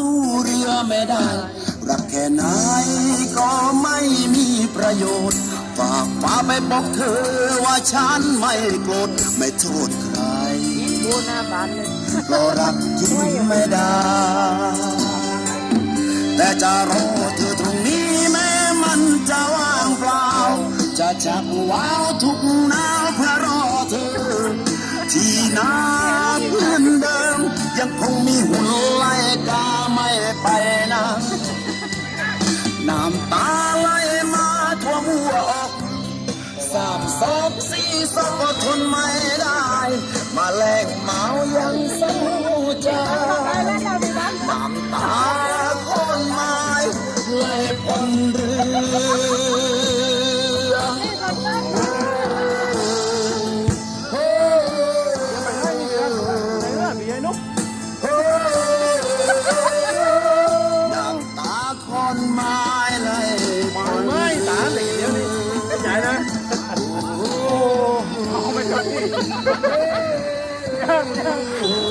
สู้เรือไม่ได้ รักแค่ไหนก็ไม่มีประโยชน์ ฝากฟ้าไปบอกเธอว่าฉันไม่โกรธไม่โทษใครดูหน้าบานเลยเพราะรักจริงไม่ได้ แต่จะรอเธอตรงนี้แม้มันจะว่างเปล่า จะจับว้าวทุกหนาวเพื่อรอเธอที่นา น้ำตาไหลมาทั่วหัวอกสามสองสี่สองก็ทนไม่ 야, 야, 야, 야.